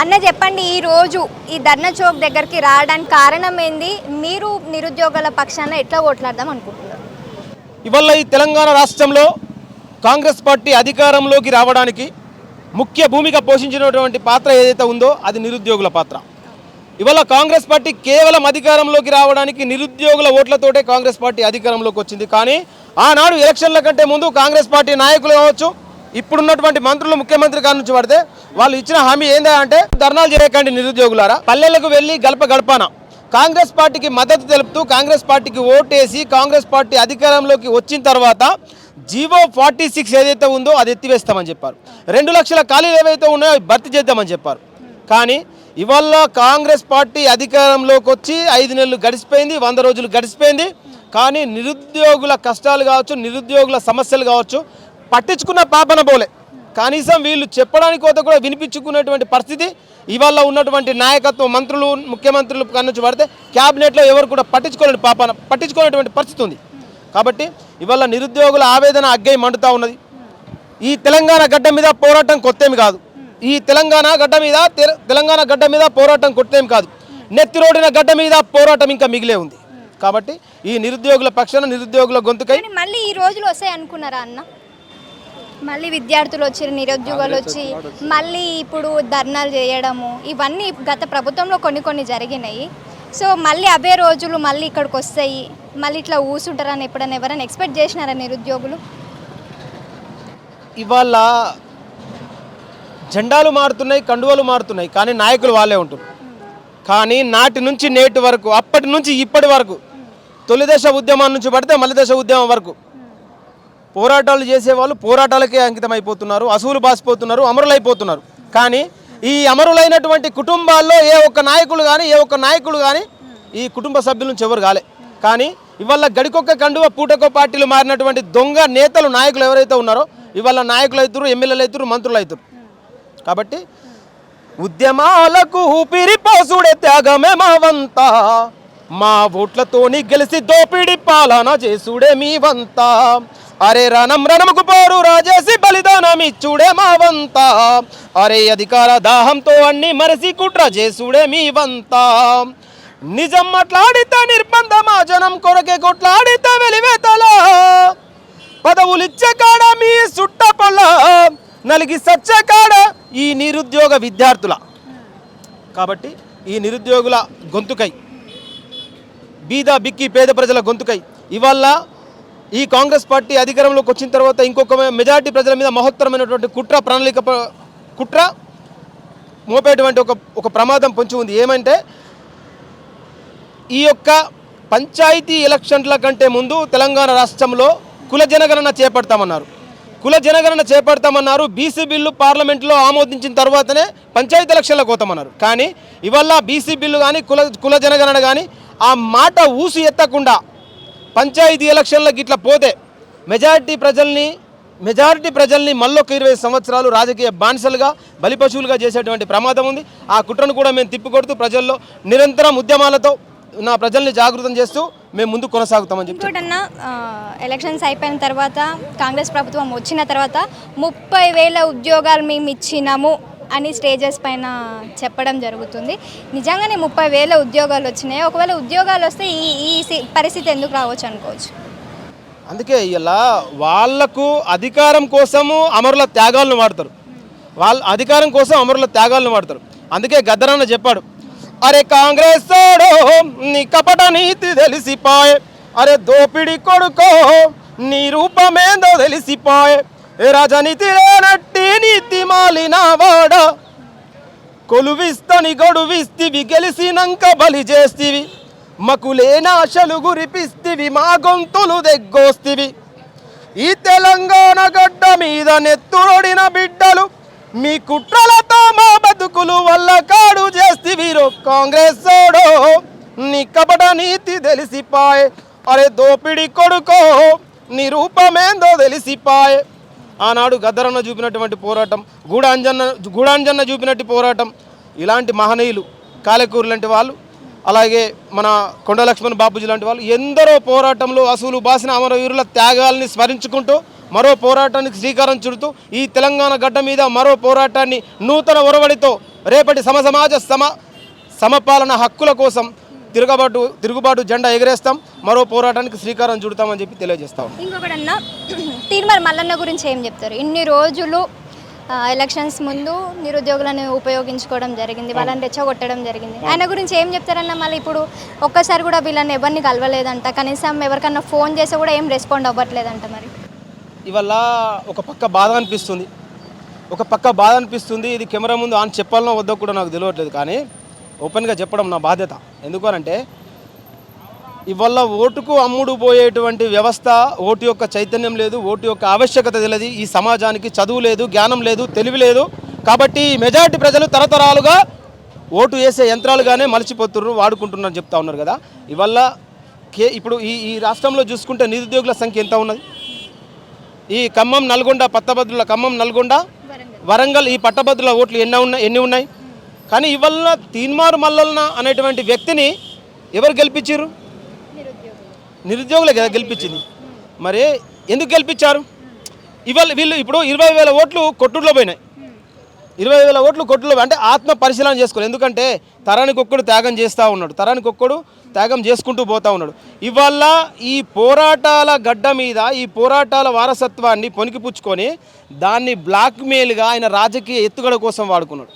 అన్న చెప్పండి ఈ రోజు ఈ ధర్నా చౌక్ దగ్గరికి రావడానికి కారణం ఏంది? మీరు నిరుద్యోగుల పక్షాన ఎట్లా ఓట్లాడదాం అనుకుంటున్నారు? ఇవాళ ఈ తెలంగాణ రాష్ట్రంలో కాంగ్రెస్ పార్టీ అధికారంలోకి రావడానికి ముఖ్య భూమిక పోషించినటువంటి పాత్ర ఏదైతే ఉందో అది నిరుద్యోగుల పాత్ర. ఇవాళ కాంగ్రెస్ పార్టీ కేవలం అధికారంలోకి రావడానికి నిరుద్యోగుల ఓట్లతోటే కాంగ్రెస్ పార్టీ అధికారంలోకి వచ్చింది. కానీ ఆనాడు ఎలక్షన్ల కంటే ముందు కాంగ్రెస్ పార్టీ నాయకులు కావచ్చు ఇప్పుడున్నటువంటి మంత్రులు ముఖ్యమంత్రి గారి నుంచి పడితే వాళ్ళు ఇచ్చిన హామీ ఏందా అంటే ధర్నాలు చేయకండి నిరుద్యోగులారా. పల్లెలకు వెళ్ళి గడప గడపాన. కాంగ్రెస్ పార్టీకి మద్దతు తెలుపుతూ కాంగ్రెస్ పార్టీకి ఓటేసి కాంగ్రెస్ పార్టీ అధికారంలోకి వచ్చిన తర్వాత జీవో ఫార్టీ సిక్స్ ఏదైతే ఉందో అది ఎత్తివేస్తామని చెప్పారు. రెండు లక్షల ఖాళీలు ఏవైతే ఉన్నాయో అవి భర్తీ చేద్దామని చెప్పారు. కానీ ఇవాళ కాంగ్రెస్ పార్టీ అధికారంలోకి వచ్చి ఐదు నెలలు గడిచిపోయింది వంద రోజులు గడిచిపోయింది. కానీ నిరుద్యోగుల కష్టాలు కావచ్చు నిరుద్యోగుల సమస్యలు కావచ్చు పట్టించుకున్న పాపన పోలే కనీసం వీళ్ళు చెప్పడానికి కోత కూడా వినిపించుకునేటువంటి పరిస్థితి ఇవాళ ఉన్నటువంటి నాయకత్వం మంత్రులు ముఖ్యమంత్రులు కన్నుంచి పడితే క్యాబినెట్లో ఎవరు కూడా పట్టించుకోలేని పాపన పట్టించుకునేటువంటి పరిస్థితి ఉంది. కాబట్టి ఇవాళ నిరుద్యోగుల ఆవేదన అగ్గై మండుతూ ఉన్నది. ఈ తెలంగాణ గడ్డ మీద పోరాటం కొత్తేమి కాదు. ఈ తెలంగాణ గడ్డ మీద తెల- తెలంగాణ గడ్డ మీద పోరాటం కొత్తేమి కాదు. నెత్తి రోడిన గడ్డ మీద పోరాటం ఇంకా మిగిలే ఉంది. కాబట్టి ఈ నిరుద్యోగుల పక్షాన నిరుద్యోగుల గొంతుకై మళ్ళీ ఈ రోజులు వస్తాయి అనుకున్నారా అన్న? మళ్ళీ విద్యార్థులు వచ్చి నిరుద్యోగులు వచ్చి మళ్ళీ ఇప్పుడు ధర్నాలు చేయడము ఇవన్నీ గత ప్రభుత్వంలో కొన్ని కొన్ని జరిగినాయి. సో మళ్ళీ అవే రోజులు మళ్ళీ ఇక్కడికి వస్తాయి. మళ్ళీ ఇట్లా ఊసుంటారని ఎప్పుడైనా ఎవరైనా ఎక్స్పెక్ట్ చేసినారా నిరుద్యోగులు? ఇవాళ జెండాలు మారుతున్నాయి కండువలు మారుతున్నాయి కానీ నాయకులు వాళ్ళే ఉంటున్నారు. కానీ నాటి నుంచి నేటి వరకు అప్పటి నుంచి ఇప్పటి వరకు తొలి దశ ఉద్యమం నుంచి పడితే మళ్ళీ దశ ఉద్యమం వరకు పోరాటాలు చేసేవాళ్ళు పోరాటాలకే అంకితమైపోతున్నారు అసూలు బాసిపోతున్నారు అమరులైపోతున్నారు. కానీ ఈ అమరులైనటువంటి కుటుంబాల్లో ఏ ఒక్క నాయకులు కానీ ఏ ఒక్క నాయకులు కానీ ఈ కుటుంబ సభ్యుల నుంచి ఎవరు కాలే. కానీ ఇవాళ గడికొక్క కండువ పూటకో పార్టీలు మారినటువంటి దొంగ నేతలు నాయకులు ఎవరైతే ఉన్నారో ఇవాళ నాయకులు అవుతారు ఎమ్మెల్యేలు అవుతారు మంత్రులు అవుతారు కాబట్టి ఉద్యమాలకు ఊపిరి పోసుడే త్యాగమే మావంతా. మా ఓట్లతోని గెలిచి దోపిడి పాలన చేసుడే మీవంతా. అరే రణం రణముకు పోరు రాజేసి బలిదానం ఇచ్చుడే మా వంత అరే అధికార దాహంతో అన్ని మరసి కుట్ర చేసుడే మీ వంత నిజం మాట్లాడితే నిర్బంధమా జనం కొరకే కొట్లాడితే వెలివేతలా. పదవులిచ్చే కాడ మీ సుట్టపల్ల నలిగి సచ్చే కాడ ఈ నిరుద్యోగ విద్యార్థుల. కాబట్టి ఈ నిరుద్యోగుల గొంతుకై బీద బిక్కి పేద ప్రజల గొంతుకై ఇవల్ల ఈ కాంగ్రెస్ పార్టీ అధికారంలోకి వచ్చిన తర్వాత ఇంకొక మెజార్టీ ప్రజల మీద మహోత్తరమైనటువంటి కుట్ర ప్రణాళిక కుట్ర మోపేటువంటి ఒక ఒక ప్రమాదం పొంచి ఉంది. ఏమంటే ఈ యొక్క పంచాయతీ ఎలక్షన్ల కంటే ముందు తెలంగాణ రాష్ట్రంలో కుల జనగణన చేపడతామన్నారు. కుల జనగణన చేపడతామన్నారు. బీసీ బిల్లు పార్లమెంట్లో ఆమోదించిన తర్వాతనే పంచాయతీ ఎలక్షన్లకు పోతామన్నారు. కానీ ఇవల్ల బీసీ బిల్లు కానీ కుల కుల జనగణన కానీ ఆ మాట ఊసి ఎత్తకుండా పంచాయతీ ఎలక్షన్లకు ఇట్లా పోతే మెజారిటీ ప్రజల్ని మెజారిటీ ప్రజల్ని మళ్ళొక ఇరవై సంవత్సరాలు రాజకీయ బానిసలుగా బలిపశువులుగా చేసేటువంటి ప్రమాదం ఉంది. ఆ కుట్రను కూడా మేము తిప్పికొడుతూ ప్రజల్లో నిరంతరం ఉద్యమాలతో నా ప్రజల్ని జాగృతం చేస్తూ మేము ముందు కొనసాగుతామని చెప్పి ఇంకోటన్నా ఎలక్షన్స్ అయిపోయిన తర్వాత కాంగ్రెస్ ప్రభుత్వం వచ్చిన తర్వాత ముప్పై వేల ఉద్యోగాలు మేము ఇచ్చినాము అని స్టేజెస్ పైన చెప్పడం జరుగుతుంది. నిజంగానే ముప్పై వేల ఉద్యోగాలు వచ్చినాయి. ఒకవేళ ఉద్యోగాలు వస్తే ఈ ఈ సి- పరిస్థితి ఎందుకు రావచ్చు అనుకోవచ్చు? అందుకే ఇలా వాళ్ళకు అధికారం కోసము అమరుల త్యాగాలను వాడతారు. వాళ్ళ అధికారం కోసం అమరుల త్యాగాలను వాడతారు. అందుకే గద్దరన్న చెప్పాడు అరే కాంగ్రెస్ తోడో నీ కపట నీతి తెలిసిపాయే. అరే దోపిడి కొడుకో నీ రూపమేందో తెలిసిపాయే. ఏ రాజనీతి నీతి మాలిన వాడ. కొలువిస్తని గొడువిస్తివి గెలిసినంక బలి చేస్తివి. మకులేనాశలు గురిపిస్తివి మా గొంతులు దెగ్గోస్తివి. ఈ తెలంగాణ గడ్డ మీద నెత్తురొడిన బిడ్డలు మీ కుట్రలతో మా బతుకులు వల్ల కాడు చేస్తివిరో కాంగ్రెస్ సోడో నీ కపట నీతి తెలిసిపాయే అరే దోపిడి కొడుకో నీ రూపమేందో తెలిసిపాయే. ఆనాడు గద్దరన్న చూపినటువంటి పోరాటం గూడాంజన్న గూడాంజన్న చూపినట్టు పోరాటం ఇలాంటి మహనీయులు కాలకూరు లాంటి వాళ్ళు అలాగే మన కొండ లక్ష్మణ్ బాపూజీ లాంటి వాళ్ళు ఎందరో పోరాటంలో అసలు బాసిన అమరవీరుల త్యాగాల్ని స్మరించుకుంటూ మరో పోరాటానికి శ్రీకారం చుడుతూ ఈ తెలంగాణ గడ్డ మీద మరో పోరాటాన్ని నూతన ఒరవడితో రేపటి సమ సమాజ సమ సమపాలన హక్కుల కోసం తిరుగుబాటు తిరుగుబాటు జెండా ఎగరేస్తాం. మరో పోరాటానికి శ్రీకారం చుడతామని చెప్పి తెలియజేస్తాం ఇంకొకటన్నా తీర్మల్ మల్లన్న గురించి ఏం చెప్తారు? ఇన్ని రోజులు ఎలక్షన్స్ ముందు నిరుద్యోగులను ఉపయోగించుకోవడం జరిగింది వాళ్ళని రెచ్చగొట్టడం జరిగింది. ఆయన గురించి ఏం చెప్తారన్న మళ్ళీ ఇప్పుడు ఒక్కసారి కూడా వీళ్ళని ఎవరిని కలవలేదంట. కనీసం ఎవరికన్నా ఫోన్ చేసి కూడా ఏం రెస్పాండ్ అవ్వట్లేదంట మరి. ఇవల్ల ఒక పక్క బాధ అనిపిస్తుంది. ఒక పక్క బాధ అనిపిస్తుంది. ఇది కెమెరా ముందు ఆన్ చెప్పాలనో వద్దో కూడా నాకు తెలియట్లేదు. కానీ ఓపెన్గా చెప్పడం నా బాధ్యత. ఎందుకనంటే ఇవల్ల ఓటుకు అమ్ముడు పోయేటువంటి వ్యవస్థ ఓటు యొక్క చైతన్యం లేదు ఓటు యొక్క ఆవశ్యకత తెలియదు. ఈ సమాజానికి చదువు లేదు జ్ఞానం లేదు తెలివి లేదు. కాబట్టి మెజారిటీ ప్రజలు తరతరాలుగా ఓటు వేసే యంత్రాలుగానే మలిచిపోతున్నారు వాడుకుంటున్నారు చెప్తా ఉన్నారు కదా. ఇవల్ల కే ఇప్పుడు ఈ ఈ రాష్ట్రంలో చూసుకుంటే నిరుద్యోగుల సంఖ్య ఎంత ఉన్నది? ఈ ఖమ్మం నల్గొండ పట్టభద్రుల ఖమ్మం నల్గొండ వరంగల్ ఈ పట్టభద్రుల ఓట్లు ఎన్ని ఉన్నాయి ఎన్ని ఉన్నాయి? కానీ ఇవల్ల తీన్మారు మల్లన్న అనేటువంటి వ్యక్తిని ఎవరు గెలిపించారు నిరుద్యోగులే కదా గెలిపించింది. మరి ఎందుకు గెలిపించారు? ఇవాళ వీళ్ళు ఇప్పుడు ఇరవై వేల ఓట్లు కొట్టుట్లో పోయినాయి. ఇరవై వేల ఓట్లు కొట్టులో అంటే ఆత్మ పరిశీలన చేసుకోవాలి. ఎందుకంటే తరానికి ఒక్కడు త్యాగం చేస్తూ ఉన్నాడు. తరానికి ఒక్కడు త్యాగం చేసుకుంటూ పోతూ ఉన్నాడు. ఇవాళ ఈ పోరాటాల గడ్డ మీద ఈ పోరాటాల వారసత్వాన్ని పొనికిపుచ్చుకొని దాన్ని బ్లాక్మెయిల్గా ఆయన రాజకీయ ఎత్తుగడ కోసం వాడుకున్నాడు.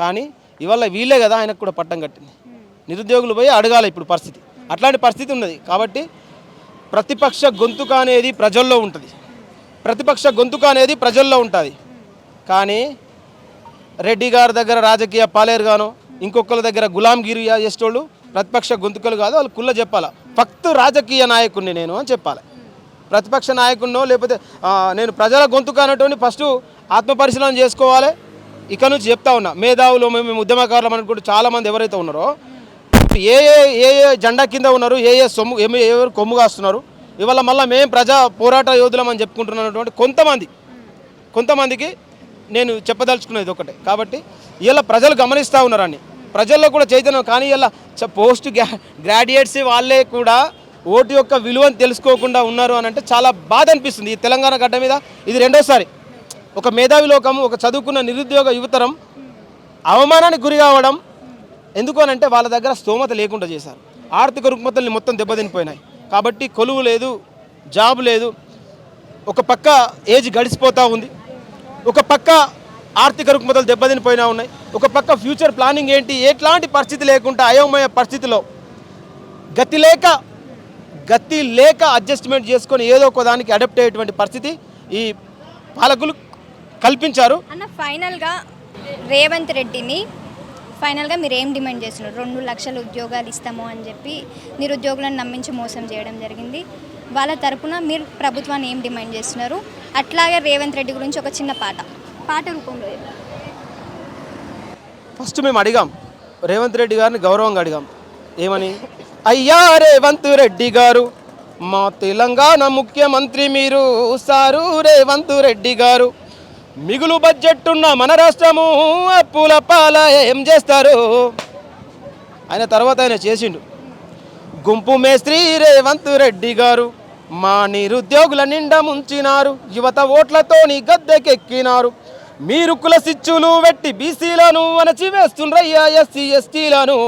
కానీ ఇవాళ వీళ్ళే కదా ఆయనకు కూడా పట్టం కట్టింది. నిరుద్యోగులు పోయి అడగాలి ఇప్పుడు పరిస్థితి. అట్లాంటి పరిస్థితి ఉన్నది. కాబట్టి ప్రతిపక్ష గొంతుక అనేది ప్రజల్లో ఉంటుంది. ప్రతిపక్ష గొంతుక అనేది ప్రజల్లో ఉంటుంది. కానీ రెడ్డి గారి దగ్గర రాజకీయ పాలేరుగాను ఇంకొకరి దగ్గర గులాంగిరి చేసేటోళ్ళు ప్రతిపక్ష గొంతుకలు కాదు వాళ్ళు కుళ్ళ చెప్పాలి. ఫక్త్ రాజకీయ నాయకుడిని నేను అని చెప్పాలి. ప్రతిపక్ష నాయకుడినో లేకపోతే నేను ప్రజల గొంతుక అనేటువంటి ఫస్ట్ ఆత్మపరిశీలన చేసుకోవాలి. ఇక నుంచి చెప్తా ఉన్నా మేధావులు మేము మేము ఉద్యమకారులం అనుకుంటూ చాలామంది ఎవరైతే ఉన్నారో ఏ ఏ ఏ ఏ జెండా కింద ఉన్నారు ఏ ఏ సొమ్ము ఏమి ఎవరు కొమ్ము కాస్తున్నారు ఇవాళ మళ్ళీ మేము ప్రజా పోరాట యోధులం అని చెప్పుకుంటున్నటువంటి కొంతమంది కొంతమందికి నేను చెప్పదలుచుకునేది ఒకటే. కాబట్టి ఇలా ప్రజలు గమనిస్తూ ఉన్నారని ప్రజల్లో కూడా చైతన్యం కానీ ఇలా పోస్ట్ గ్రాడ్యుయేట్స్ వాళ్ళే కూడా ఓటు యొక్క విలువను తెలుసుకోకుండా ఉన్నారు అని అంటే చాలా బాధ అనిపిస్తుంది. ఈ తెలంగాణ గడ్డ మీద ఇది రెండోసారి ఒక మేధావి లోకం ఒక చదువుకున్న నిరుద్యోగ యువతరం అవమానానికి గురి కావడం ఎందుకు అని అంటే వాళ్ళ దగ్గర స్తోమత లేకుండా చేశారు. ఆర్థిక రుగ్మతల్ని మొత్తం దెబ్బతినిపోయినాయి. కాబట్టి కొలువు లేదు జాబ్ లేదు. ఒక పక్క ఏజ్ గడిచిపోతూ ఉంది. ఒక పక్క ఆర్థిక రుగ్మతలు దెబ్బతినిపోయినా ఉన్నాయి. ఒక పక్క ఫ్యూచర్ ప్లానింగ్ ఏంటి? ఎట్లాంటి పరిస్థితి లేకుండా అయోమయ పరిస్థితిలో గతి లేక గతి లేక అడ్జస్ట్మెంట్ చేసుకొని ఏదో ఒక దానికి అడాప్ట్ అయ్యేటువంటి పరిస్థితి ఈ పాలకులు కల్పించారు. అన్న ఫైనల్గా రేవంత్ రెడ్డిని ఫైనల్గా మీరు ఏం డిమాండ్ చేస్తున్నారు? రెండు లక్షల ఉద్యోగాలు ఇస్తాము అని చెప్పి నిరుద్యోగులను నమ్మించి మోసం చేయడం జరిగింది. వాళ్ళ తరపున మీరు ప్రభుత్వాన్ని ఏం డిమాండ్ చేస్తున్నారు? అట్లాగే రేవంత్ రెడ్డి గురించి ఒక చిన్న పాట. పాట రూపంలో ఫస్ట్ మేము అడిగాం. రేవంత్ రెడ్డి గారిని గౌరవంగా అడిగాం. ఏమని? అయ్యా రేవంత్ రెడ్డి గారు మా తెలంగాణ ముఖ్యమంత్రి మీరు సారు రేవంత్ రెడ్డి గారు. మిగులు బడ్జెట్ ఉన్న మన రాష్ట్రము అప్పుల పాల ఏం చేస్తారు? ఆయన తర్వాత ఆయన చేసిండు. గుంపు మేస్త్రి రేవంత్ రెడ్డి గారు మా నిరుద్యోగుల నిండా ముంచినారు. యువత ఓట్లతోని గద్దెకెక్కినారు. మీరు కుల సిచ్చులు వెట్టి బీసీలను అణచివేస్తుండ్రయ్యా ఎస్సీ ఎస్టీలను.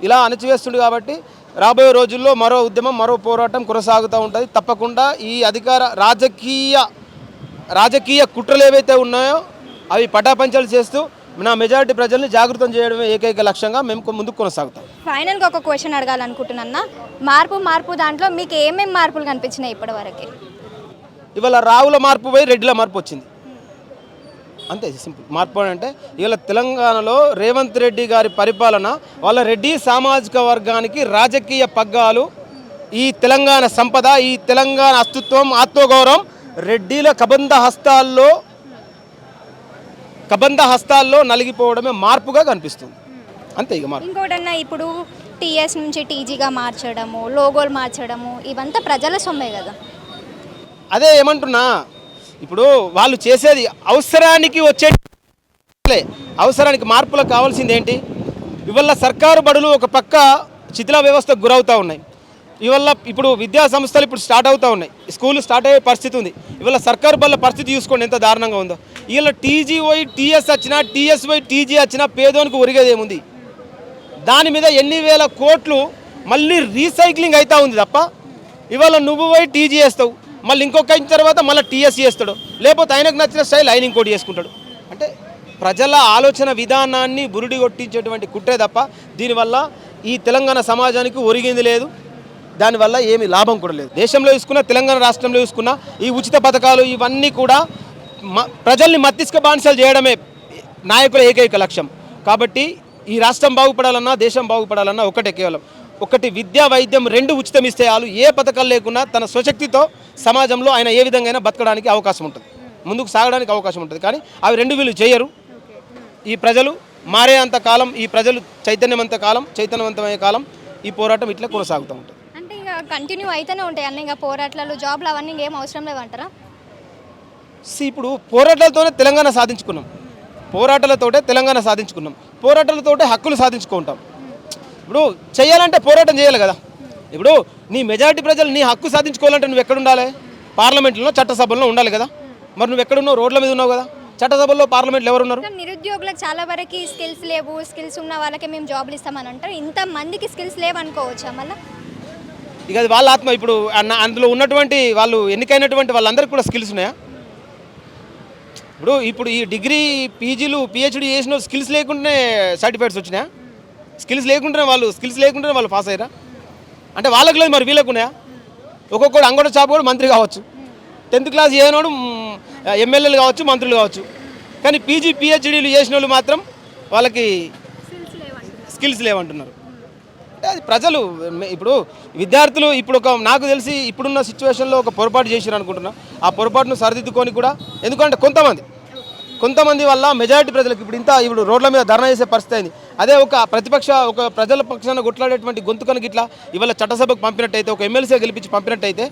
ఇలా అణచివేస్తుండు కాబట్టి రాబోయే రోజుల్లో మరో ఉద్యమం మరో పోరాటం కొనసాగుతూ ఉంటుంది. తప్పకుండా ఈ అధికార రాజకీయ రాజకీయ కుట్రలు ఏవైతే ఉన్నాయో అవి పటాపంచలు చేస్తూ నా మెజారిటీ ప్రజల్ని జాగృతం చేయడమే ఏకైక లక్ష్యంగా మేము ముందుకు కొనసాగుతాం. ఫైనల్గా ఒక క్వశ్చన్ అడగాలనుకుంటున్నా మార్పు మార్పు దాంట్లో మీకు ఏమేమి మార్పులు కనిపించినాయి ఇప్పటివరకు? ఇవాళ రావుల మార్పు పోయి రెడ్డిల మార్పు వచ్చింది. అంతే సింపుల్. మార్పు అంటే ఇవాళ తెలంగాణలో రేవంత్ రెడ్డి గారి పరిపాలన వాళ్ళ రెడ్డి సామాజిక వర్గానికి రాజకీయ పగ్గాలు ఈ తెలంగాణ సంపద ఈ తెలంగాణ అస్తిత్వం ఆత్మగౌరవం రెడ్డిల కబంధ హస్తాల్లో కబంధ హస్తాల్లో నలిగిపోవడమే మార్పుగా కనిపిస్తుంది. అంతే ఇక మార్పు. ఇంకోటన్నా ఇప్పుడు టీఎస్ నుంచి టీజీగా మార్చడము లోగోలు మార్చడము ఇవంతా ప్రజల సొమ్మే కదా. అదే ఏమంటున్నా ఇప్పుడు వాళ్ళు చేసేది అవసరానికి వచ్చే అవసరానికి మార్పులకు కావాల్సింది ఏంటి ఇవల్ల సర్కారు బడులు ఒక పక్క శిథిల వ్యవస్థకు గురవుతూ ఉన్నాయి. ఇవల్ల ఇప్పుడు విద్యా సంస్థలు ఇప్పుడు స్టార్ట్ అవుతూ ఉన్నాయి. స్కూల్ స్టార్ట్ అయ్యే పరిస్థితి ఉంది. ఇవాళ సర్కారు బల్ల పరిస్థితి చూసుకోండి ఎంత దారుణంగా ఉందో. ఇలా టీజీవై టీఎస్ వచ్చినా టీఎస్ టీజీ వచ్చినా పేదోనికి ఒరిగేదేముంది. దాని మీద ఎన్ని వేల కోట్లు మళ్ళీ రీసైక్లింగ్ అవుతూ ఉంది తప్ప ఇవాళ నువ్వు పోయి టీజీ వేస్తావు మళ్ళీ ఇంకొక అయిన తర్వాత మళ్ళీ టీఎస్ చేస్తాడు లేకపోతే ఆయనకు నచ్చిన స్టైల్ ఆయన ఇంకోటి చేసుకుంటాడు అంటే ప్రజల ఆలోచన విధానాన్ని బురుడి కొట్టించేటువంటి కుట్రే తప్ప దీనివల్ల ఈ తెలంగాణ సమాజానికి ఒరిగింది లేదు. దానివల్ల ఏమి లాభం కూడా లేదు. దేశంలో చూసుకున్న తెలంగాణ రాష్ట్రంలో చూసుకున్న ఈ ఉచిత పథకాలు ఇవన్నీ కూడా మ- ప్రజల్ని మత్తిష్క బానిసలు చేయడమే నాయకుల ఏకైక లక్ష్యం. కాబట్టి ఈ రాష్ట్రం బాగుపడాలన్నా దేశం బాగుపడాలన్నా ఒకటే కేవలం. ఒకటి విద్యా వైద్యం రెండు ఉచితం ఇస్తే వాళ్ళు ఏ పథకాలు లేకున్నా తన స్వశక్తితో సమాజంలో ఆయన ఏ విధంగా బతకడానికి అవకాశం ఉంటుంది. ముందుకు సాగడానికి అవకాశం ఉంటుంది. కానీ అవి రెండు వీళ్ళు చేయరు. ఈ ప్రజలు మారే అంత కాలం ఈ ప్రజలు చైతన్యవంత కాలం చైతన్యవంతమయ్యే కాలం ఈ పోరాటం ఇట్లా కొనసాగుతూ ఉంటుంది. కంటిన్యూ అయితేనే ఉంటాయి అన్న ఇంకా పోరాటాలు జాబ్లు అవన్నీ ఇంకేం అవసరం లేవంటారా? ఇప్పుడు పోరాటాలతోనే తెలంగాణ సాధించుకున్నాం. పోరాటాలతోటే తెలంగాణ సాధించుకున్నాం. పోరాటాలతోటే హక్కులు సాధించుకుంటాం ఇప్పుడు చేయాలంటే పోరాటం చేయాలి కదా. ఇప్పుడు నీ మెజారిటీ ప్రజలు నీ హక్కు సాధించుకోవాలంటే నువ్వు ఎక్కడ ఉండాలి? పార్లమెంట్లో చట్టసభల్లో ఉండాలి కదా. మరి నువ్వు ఎక్కడున్నావు రోడ్ల మీద ఉన్నావు కదా. చట్టసభల్లో పార్లమెంట్లో ఎవరు ఉన్నారు? నిరుద్యోగులకు చాలా వరకు స్కిల్స్ లేవు. స్కిల్స్ ఉన్న వాళ్ళకి మేము జాబ్లు ఇస్తామని అంటారు. ఇంత మందికి స్కిల్స్ లేవు అనుకోవచ్చా మళ్ళీ? ఇక అది వాళ్ళ ఆత్మ ఇప్పుడు అన్న అందులో ఉన్నటువంటి వాళ్ళు ఎన్నికైనటువంటి వాళ్ళందరికీ కూడా స్కిల్స్ ఉన్నాయా? ఇప్పుడు ఇప్పుడు ఈ డిగ్రీ పీజీలు పిహెచ్డి చేసిన స్కిల్స్ లేకుండానే సర్టిఫికేట్స్ వచ్చినాయా? స్కిల్స్ లేకుండానే వాళ్ళు స్కిల్స్ లేకుండానే వాళ్ళు పాస్ అయ్యారా? అంటే వాళ్ళకి లేదు మరి వీళ్ళకు ఉన్నాయా? ఒక్కొక్కడు అంగడి షాప్ కూడా మంత్రి కావచ్చు. టెన్త్ క్లాస్ చేయనోడు ఎమ్మెల్యేలు కావచ్చు మంత్రులు కావచ్చు. కానీ పీజీ పిహెచ్డీలు చేసిన వాళ్ళు మాత్రం వాళ్ళకి స్కిల్స్ లేవంటున్నారు. అంటే అది ప్రజలు ఇప్పుడు విద్యార్థులు ఇప్పుడు ఒక నాకు తెలిసి ఇప్పుడున్న సిచ్యువేషన్లో ఒక పొరపాటు చేసిరు అనుకుంటున్నా. ఆ పొరపాటును సరిదిద్దుకొని కూడా ఎందుకంటే కొంతమంది కొంతమంది వల్ల మెజారిటీ ప్రజలకు ఇప్పుడు ఇంత ఇప్పుడు రోడ్ల మీద ధర్నా చేసే పరిస్థితి అయింది. అదే ఒక ప్రతిపక్ష ఒక ప్రజల పక్షాన కొట్లాడేటువంటి గొంతుకనికి ఇట్లా ఇవాళ చట్టసభకు పంపినట్టయితే ఒక ఎమ్మెల్సీ గెలిపించి పంపినట్టయితే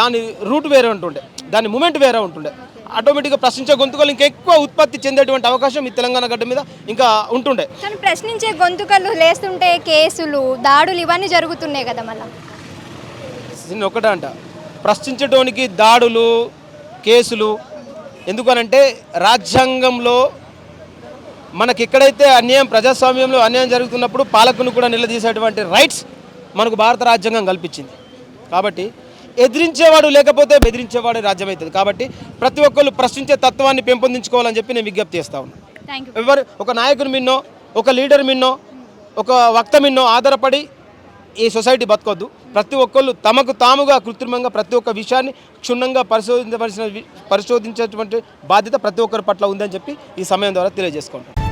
దాని రూట్ వేరే ఉంటుండే. దాని మూమెంట్ వేరే ఉంటుండే. ఆటోమేటిక్గా ప్రశ్నించే గొంతుకలు ఇంకెక్కువ ఉత్పత్తి చెందేటువంటి అవకాశం ఈ తెలంగాణ గడ్డ మీద ఇంకా ఉంటుండే. కానీ ప్రశ్నించే గొంతుకలు లేస్తుంటే కేసులు దాడులు ఇవన్నీ జరుగుతున్నాయి కదా మళ్ళీ? నేను ఒకటే అంట. ప్రశ్నించడానికి దాడులు కేసులు ఎందుకనంటే రాజ్యాంగంలో మనకి ఎక్కడైతే అన్యాయం ప్రజాస్వామ్యంలో అన్యాయం జరుగుతున్నప్పుడు పాలకును కూడా నిలదీసేటువంటి రైట్స్ మనకు భారత రాజ్యాంగం కల్పించింది. కాబట్టి ఎదిరించేవాడు లేకపోతే బెదిరించేవాడు రాజ్యం అవుతుంది కాబట్టి ప్రతి ఒక్కళ్ళు ప్రశ్నించే తత్వాన్ని పెంపొందించుకోవాలని చెప్పి నేను విజ్ఞప్తి చేస్తా ఉన్నాను ఎవరు ఒక నాయకుని మిన్నో ఒక లీడర్ మిన్నో ఒక వక్త మిన్నో ఆధారపడి ఈ సొసైటీ బతకొద్దు. ప్రతి ఒక్కళ్ళు తమకు తాముగా కృత్రిమంగా ప్రతి ఒక్క విషయాన్ని క్షుణ్ణంగా పరిశోధించవలసిన పరిశోధించేటువంటి బాధ్యత ప్రతి ఒక్కరి పట్ల ఉందని చెప్పి ఈ సమయం ద్వారా తెలియజేసుకుంటాం